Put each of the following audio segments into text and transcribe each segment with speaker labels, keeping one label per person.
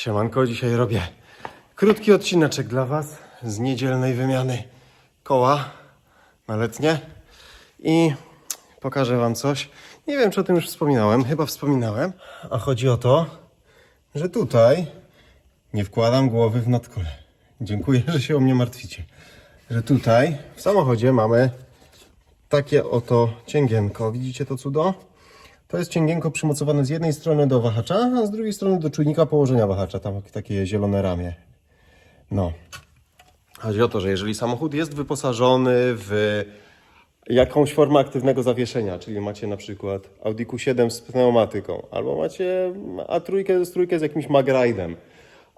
Speaker 1: Siemanko, dzisiaj robię krótki odcineczek dla Was z niedzielnej wymiany koła na letnie i pokażę Wam coś. Nie wiem, czy o tym już wspominałem, chyba wspominałem, a chodzi o to, że tutaj nie wkładam głowy w nadkole. Dziękuję, że się o mnie martwicie. Że tutaj w samochodzie mamy takie oto cięgienko. Widzicie to cudo? To jest cięgienko przymocowane z jednej strony do wahacza, a z drugiej strony do czujnika położenia wahacza. Tam takie zielone ramię. No. Chodzi o to, że jeżeli samochód jest wyposażony w jakąś formę aktywnego zawieszenia, czyli macie na przykład Audi Q7 z pneumatyką, albo macie A3 z trójkę z jakimś magride'em,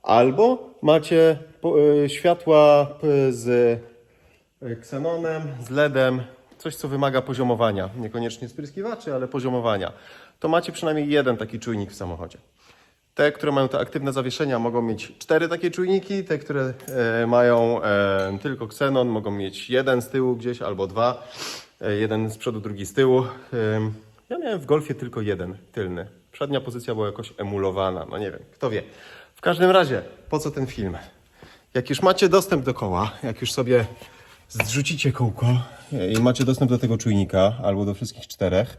Speaker 1: albo macie y, światła z ksenonem, z LEDem, coś co wymaga poziomowania, niekoniecznie spryskiwaczy, ale poziomowania, to macie przynajmniej jeden taki czujnik w samochodzie. Te, które mają te aktywne zawieszenia, mogą mieć cztery takie czujniki. Te, które e, mają e, tylko ksenon, mogą mieć jeden z tyłu gdzieś albo dwa. E, jeden z przodu, drugi z tyłu. Em, ja miałem w golfie tylko jeden tylny. Przednia pozycja była jakoś emulowana. No nie wiem, kto wie. W każdym razie, po co ten film? Jak już macie dostęp do koła, jak już sobie zrzucicie kółko i macie dostęp do tego czujnika albo do wszystkich czterech,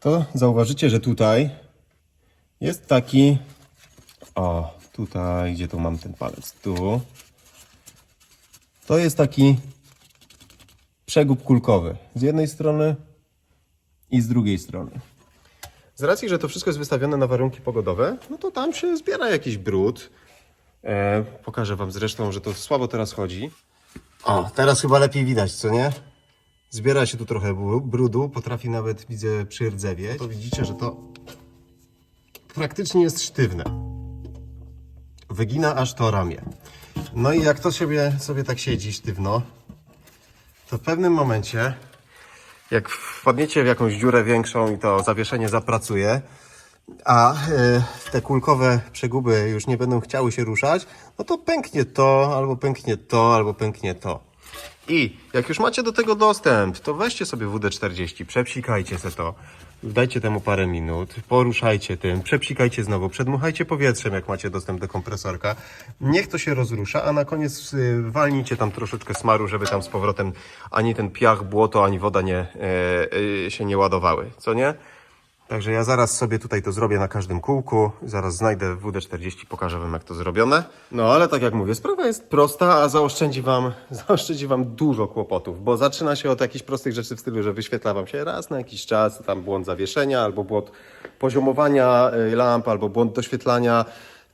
Speaker 1: to zauważycie, że tutaj jest taki. O, tutaj, gdzie tu mam ten palec? Tu. To jest taki przegub kulkowy. Z jednej strony i z drugiej strony. Z racji, że to wszystko jest wystawione na warunki pogodowe, no to tam się zbiera jakiś brud. E, pokażę Wam zresztą, że to słabo teraz chodzi. O, teraz chyba lepiej widać, co nie? Zbiera się tu trochę bru- brudu, potrafi nawet, widzę, przyrdzewieć. To widzicie, że to praktycznie jest sztywne. Wygina aż to ramię. No i jak to sobie, sobie tak siedzi sztywno, to w pewnym momencie, jak wpadniecie w jakąś dziurę większą i to zawieszenie zapracuje, a y, te kulkowe przeguby już nie będą chciały się ruszać, no to pęknie to, albo pęknie to, albo pęknie to. I jak już macie do tego dostęp, to weźcie sobie WD-40, przepsikajcie se to, dajcie temu parę minut, poruszajcie tym, przepsikajcie znowu, przedmuchajcie powietrzem, jak macie dostęp do kompresorka. Niech to się rozrusza, a na koniec y, walnijcie tam troszeczkę smaru, żeby tam z powrotem ani ten piach, błoto, ani woda nie, e, e, się nie ładowały, co nie? Także ja zaraz sobie tutaj to zrobię na każdym kółku. Zaraz znajdę WD-40, pokażę Wam jak to zrobione. No ale tak jak mówię, sprawa jest prosta, a zaoszczędzi Wam, zaoszczędzi wam dużo kłopotów, bo zaczyna się od jakichś prostych rzeczy w stylu, że wyświetla Wam się raz na jakiś czas tam błąd zawieszenia, albo błąd poziomowania y, lamp, albo błąd doświetlania.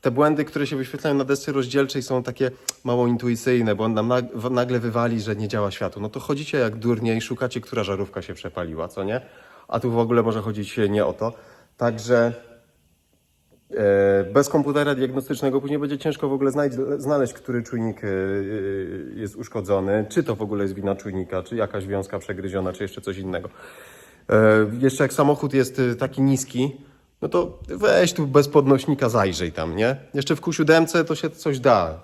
Speaker 1: Te błędy, które się wyświetlają na desce rozdzielczej są takie mało intuicyjne, bo on nam nag- nagle wywali, że nie działa światło. No to chodzicie jak durnie i szukacie, która żarówka się przepaliła, co nie? A tu w ogóle może chodzić nie o to. Także e, bez komputera diagnostycznego później będzie ciężko w ogóle znaleźć, który czujnik e, e, jest uszkodzony, czy to w ogóle jest wina czujnika, czy jakaś wiązka przegryziona, czy jeszcze coś innego. Jeszcze jak samochód jest taki niski, no to weź tu bez podnośnika zajrzyj tam, nie? Jeszcze w Q7 to się coś da.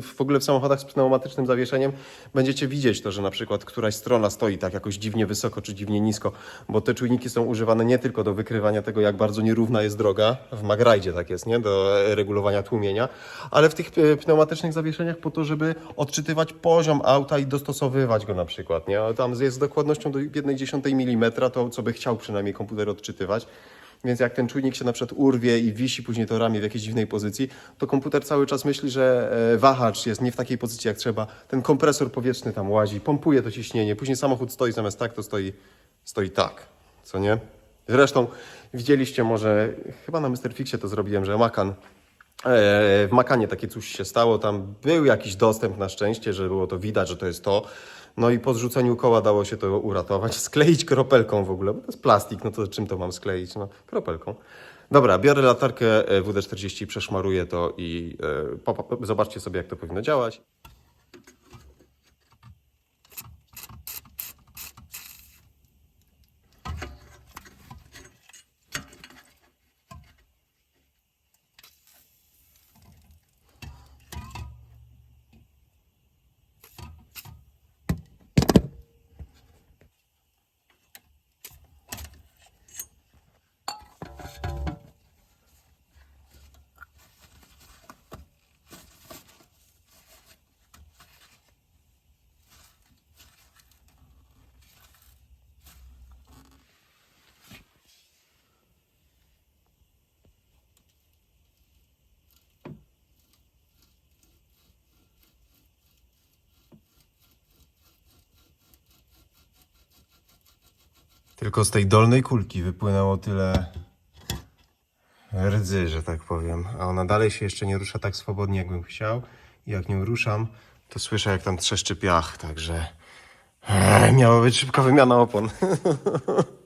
Speaker 1: W, w ogóle w samochodach z pneumatycznym zawieszeniem będziecie widzieć to, że na przykład któraś strona stoi tak jakoś dziwnie wysoko czy dziwnie nisko, bo te czujniki są używane nie tylko do wykrywania tego, jak bardzo nierówna jest droga, w Magrajdzie tak jest, nie? Do regulowania tłumienia, ale w tych e, pneumatycznych zawieszeniach po to, żeby odczytywać poziom auta i dostosowywać go na przykład, nie? Tam jest z dokładnością do 1,1 mm, to co by chciał przynajmniej komputer odczytywać. Więc jak ten czujnik się na przykład urwie i wisi później to ramię w jakiejś dziwnej pozycji, to komputer cały czas myśli, że e, wahacz jest nie w takiej pozycji jak trzeba. Ten kompresor powietrzny tam łazi, pompuje to ciśnienie. Później samochód stoi zamiast tak, to stoi, stoi tak. Co nie? Zresztą widzieliście może, chyba na Mr. Fixie to zrobiłem, że Macan E, w Makanie takie coś się stało, tam był jakiś dostęp na szczęście, że było to widać, że to jest to. No i po zrzuceniu koła dało się to uratować, skleić kropelką w ogóle, bo to jest plastik, no to czym to mam skleić? No, kropelką. Dobra, biorę latarkę e, WD-40, przeszmaruję to i po, zobaczcie sobie, jak to powinno działać. Tylko z tej dolnej kulki wypłynęło tyle rdzy, że tak powiem. A ona dalej się jeszcze nie rusza tak swobodnie, jakbym chciał. I jak nią ruszam, to słyszę, jak tam trzeszczy piach. Także e, miała być szybka wymiana opon.